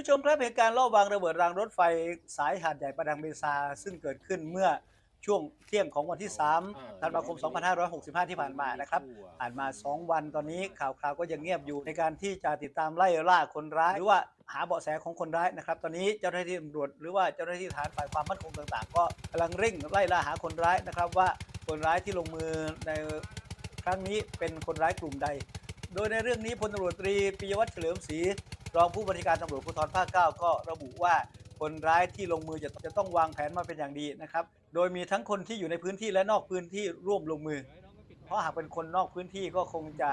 ผู้ชมครับเหตุการณ์ลอบวางระเบิดรางรถไฟสายหาดใหญ่ประดังเบซา ซึ่งเกิดขึ้นเมื่อช่วงเที่ยงของวันที่3ธันวาคม 2565 ที่ผ่านมานะครับ ผ่านมา 2 วันตอนนี้ข่าวคราวก็ยังเงียบอยู่ในการที่จะติดตามไล่ล่าคนร้าย หรือว่าหาเบาะแสของคนร้ายนะครับ ตอนนี้เจ้าหน้าที่ตำรวจหรือว่าเจ้าหน้าที่ทหารฝ่ายความมั่นคงต่าง ๆ ก็กำลังเร่งไล่ล่าหาคนร้ายนะครับ ว่าคนร้ายที่ลงมือในครั้งนี้เป็นคนร้ายกลุ่มใด โดยในเรื่องนี้พลตำรวจตรีปิยวัฒน์เฉลิมศรี รองผู้บัญชาการตำรวจภูธรภาค 9 ก็ระบุว่าคนร้ายที่ลงมือจะจะต้องวางแผนมาเป็นอย่างดีนะครับ โดยมีทั้งคนที่อยู่ในพื้นที่และนอกพื้นที่ร่วมลงมือ เพราะหากเป็นคนนอกพื้นที่ก็คงจะ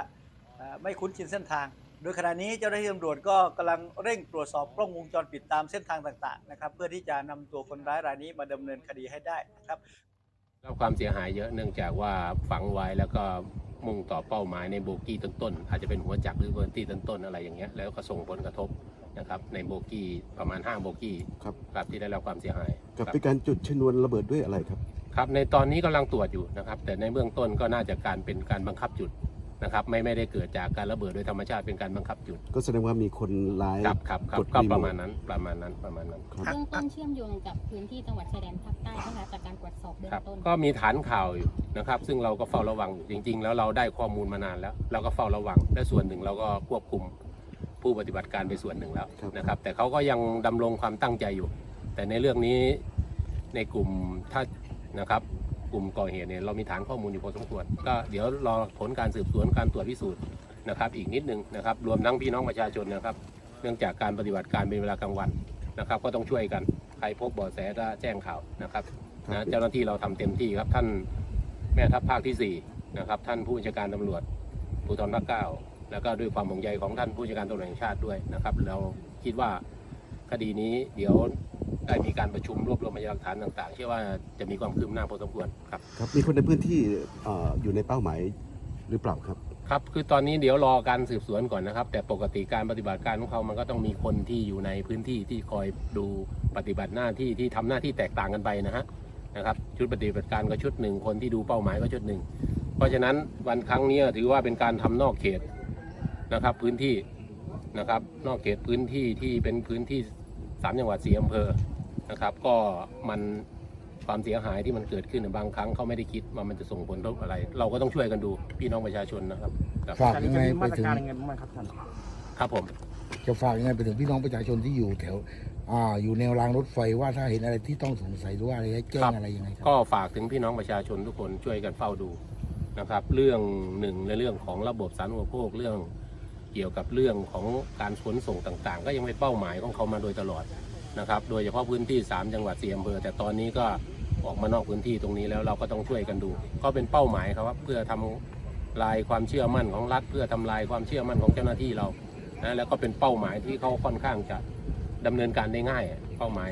ไม่คุ้นชินเส้นทาง โดยขณะนี้เจ้าหน้าที่ตำรวจก็กำลังเร่งตรวจสอบกล้องวงจรปิดตามเส้นทางต่างๆนะครับเพื่อที่จะนำตัวคนร้ายรายนี้มาดำเนินคดีให้ได้นะครับรับความเสียหายเยอะเนื่องจากว่าฝังไว้แล้วก็ มุ่งต่อเป้าหมายในโบกี้ต้นๆ อาจจะเป็นหัวจักรหรือเบอร์ตี้ต้นๆอะไรอย่างเงี้ยแล้วก็ส่งผลกระทบนะครับในโบกี้ประมาณ 5 โบกี้ครับ ครับที่ได้รับความเสียหายกับครับเป็นการจุดชนวนระเบิดด้วยอะไรครับ ครับในตอนนี้กำลังตรวจอยู่นะครับ แต่ในเบื้องต้นก็น่าจะการเป็นการบังคับจุด นะครับไม่ไม่ได้เกิดจากการระเบิดโดยธรรมชาติเป็นการบังคับจุดก็แสดงว่ามีคนร้ายครับครับครับกดก็รีโมทประมาณนั้นประมาณนั้นประมาณนั้นครับ เบื้องต้นเชื่อมโยงกับพื้นที่จังหวัดชายแดนภาคใต้นะคะจากการตรวจสอบเบื้อครับงต้น ก็มีฐานข่าวอยู่นะครับ ซึ่งเราก็เฝ้าระวังอยู่จริง ๆ แล้วเราได้ข้อมูลมานานแล้ว เราก็เฝ้าระวัง และส่วนหนึ่งเราก็ควบคุมผู้ปฏิบัติการไปส่วนหนึ่งแล้วครับ นะครับ แต่เขาก็ยังดำรงความตั้งใจอยู่ แต่ในเรื่องนี้ในกลุ่มถ้านะครับ กลุ่มก่อเหตุเนี่ยเรามีฐานข้อมูลอยู่พอสมควร ก็เดี๋ยวรอผลการสืบสวนการตรวจพิสูจน์นะครับ อีกนิดนึงนะครับ รวมทั้งพี่น้องประชาชนนะครับ เนื่องจากการปฏิบัติการเป็นเวลากลางวันนะครับ ก็ต้องช่วยกันใครพบเบาะแสก็แจ้งข่าวนะครับนะเจ้าหน้าที่เราทำเต็มที่ครับท่านแม่ทัพภาคที่4นะครับท่านผู้บัญชาการตำรวจภูธรภาคเก้าแล้วก็ด้วยความห่วงใยของท่านผู้บัญชาการตำรวจแห่งชาติด้วยนะครับ เราคิดว่าคดีนี้เดี๋ยว ได้มีการประชุมรวบรวมพยานหลักฐานต่างๆ เชื่อว่าจะมีความคืบหน้าพอสมควรครับ ครับมีคนในพื้นที่เอ่ออยู่ในเป้าหมายหรือเปล่าครับ ครับ คือตอนนี้เดี๋ยวรอการสืบสวนก่อนนะครับ แต่ปกติการปฏิบัติการของเขามันก็ต้องมีคนที่อยู่ในพื้นที่ที่คอยดูปฏิบัติหน้าที่ที่ทำหน้าที่แตกต่างกันไปนะฮะนะครับชุดปฏิบัติการก็ชุดหนึ่งคนที่ดูเป้าหมายก็ชุดหนึ่งเพราะฉะนั้นวันครั้งนี้ถือว่าเป็นการทำนอกเขตนะครับพื้นที่นะครับนอกเขตพื้นที่ที่เป็นพื้นที่สามจังหวัดสี่อำเภอ นะครับ ก็มันความเสียหายที่มันเกิดขึ้นบางครั้งเขาไม่ได้คิดว่ามันจะส่งผลกระทบอะไร เราก็ต้องช่วยกันดูพี่น้องประชาชนนะครับครับฝากยังไงจะมีไปมาตรถึงการยังไงบ้างครับท่านครับผมจะฝากยังไงไปถึงพี่น้องประชาชนที่อยู่แถวอ่าอยู่แนวรางรถไฟว่าถ้าเห็นอะไรที่ต้องสงสัยหรือว่าอะไรให้แจ้งอะไรยังไงครับก็ฝากถึงพี่น้องประชาชนทุกคนช่วยกันเฝ้าดูนะครับ เรื่องหนึ่งในเรื่องของระบบสาธารณูปโภคเรื่องเกี่ยวกับเรื่องของการขนส่งต่างๆ ก็ยังเป็นเป้าหมายของเขามาโดยตลอด นะครับ โดยเฉพาะพื้นที่ 3 จังหวัดสี่อำเภอแต่ตอนนี้ก็ออกมานอกพื้นที่ตรงนี้แล้วเราก็ต้องช่วยกันดู ก็เป็นเป้าหมายครับว่าเพื่อทำลายความเชื่อมั่นของรัฐ เพื่อทำลายความเชื่อมั่นของเจ้าหน้าที่เรานะแล้วก็เป็นเป้าหมายที่เขาค่อนข้างจะดำเนินการได้ง่าย เป้าหมาย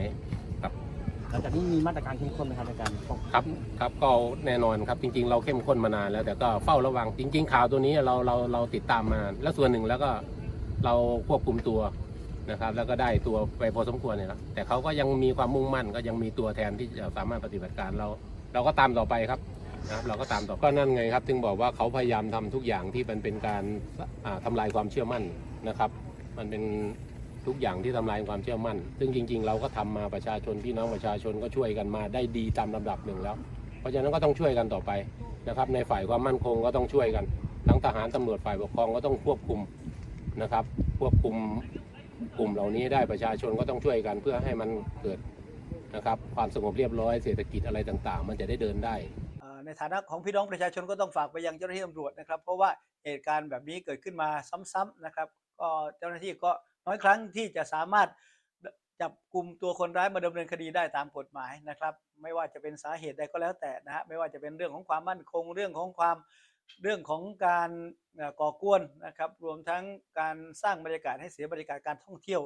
หลังจากนี้มีมาตรการเข้มข้นไหมครับในการป้องกันครับครับก็แน่นอนครับจริง ๆ เราเข้มข้นมานานแล้วแต่ก็เฝ้าระวังจริง ๆ ข่าวตัวนี้เราเราเราติดตามมา แล้วส่วนหนึ่งแล้วก็เราควบคุมตัว นะครับ แล้วก็ได้ตัวไปพอสมควรเนี่ยครับแต่เขาก็ยังมีความมุ่งมั่น ก็ยังมีตัวแทนที่จะสามารถปฏิบัติการเรา เราก็ตามต่อไปครับนะครับเราก็ตามต่อก็นั่นไงครับ ถึงบอกว่าเขาพยายามทำทุกอย่างที่มันเป็นการอ่าทำลายความเชื่อมั่นนะครับ มันเป็นทุกอย่างที่ทำลายความเชื่อมั่น ซึ่งจริง ๆ เราก็ทำมาประชาชนพี่น้องประชาชนก็ช่วยกันมาได้ดีตามลำดับหนึ่งแล้ว เพราะฉะนั้นก็ต้องช่วยกันต่อไปนะครับ ในฝ่ายความมั่นคงก็ต้องช่วยกัน ทั้งทหารตำรวจฝ่ายปกครองก็ต้องควบคุมนะครับ ควบคุม กลุ่มเหล่านี้ได้ประชาชนก็ต้องช่วยกันเพื่อให้มันเกิดนะครับความสงบเรียบร้อยเศรษฐกิจอะไรต่างๆ มันจะได้เดินได้ในฐานะของพี่น้องประชาชนก็ต้องฝากไปยังเจ้าหน้าที่ตำรวจนะครับ เพราะว่าเหตุการณ์แบบนี้เกิดขึ้นมาซ้ำๆนะครับ ก็เจ้าหน้าที่ก็น้อยครั้งที่จะสามารถจับกลุ่มตัวคนร้ายมาดำเนินคดีได้ตามกฎหมายนะครับ ไม่ว่าจะเป็นสาเหตุใดก็แล้วแต่นะฮะไม่ว่าจะเป็นเรื่องของความมั่นคงเรื่องของความ เรื่องของการก่อกวนนะครับ รวมทั้งการสร้างบรรยากาศให้เสียบรรยากาศการท่องเที่ยว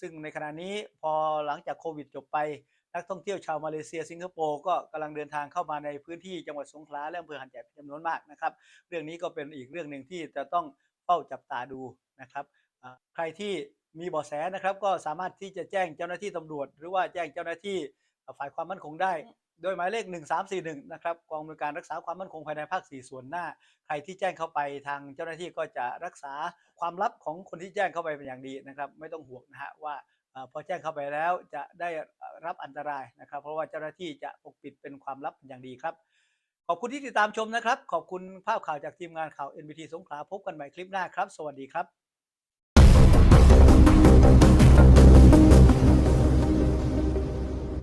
ซึ่งในขณะนี้พอหลังจากโควิดจบไป นักท่องเที่ยวชาวมาเลเซียสิงคโปร์ก็กำลังเดินทางเข้ามาในพื้นที่จังหวัดสงขลาและอำเภอหันใหญ่เป็นจำนวนมากนะครับ เรื่องนี้ก็เป็นอีกเรื่องหนึ่งที่จะต้องเฝ้าจับตาดูนะครับ ใครที่มีเบาะแสนะครับก็สามารถที่จะแจ้งเจ้าหน้าที่ตำรวจ หรือว่าแจ้งเจ้าหน้าที่ฝ่ายความมั่นคงได้โดยหมายเลข 1341 นะครับกองอำนวยการรักษาความมั่นคงภายในภาค 4 ส่วนหน้า ใครที่แจ้งเข้าไปทางเจ้าหน้าที่ก็จะรักษาความลับของคนที่แจ้งเข้าไปเป็นอย่างดีนะครับ ไม่ต้องห่วงนะฮะว่าพอแจ้งเข้าไปแล้วจะได้รับอันตรายนะครับ เพราะว่าเจ้าหน้าที่จะปกปิดเป็นความลับเป็นอย่างดีครับ ขอบคุณที่ติดตามชมนะครับ ขอบคุณภาพข่าวจากทีมงานข่าว NBT สงขลาพบกันใหม่คลิปหน้าครับ สวัสดีครับ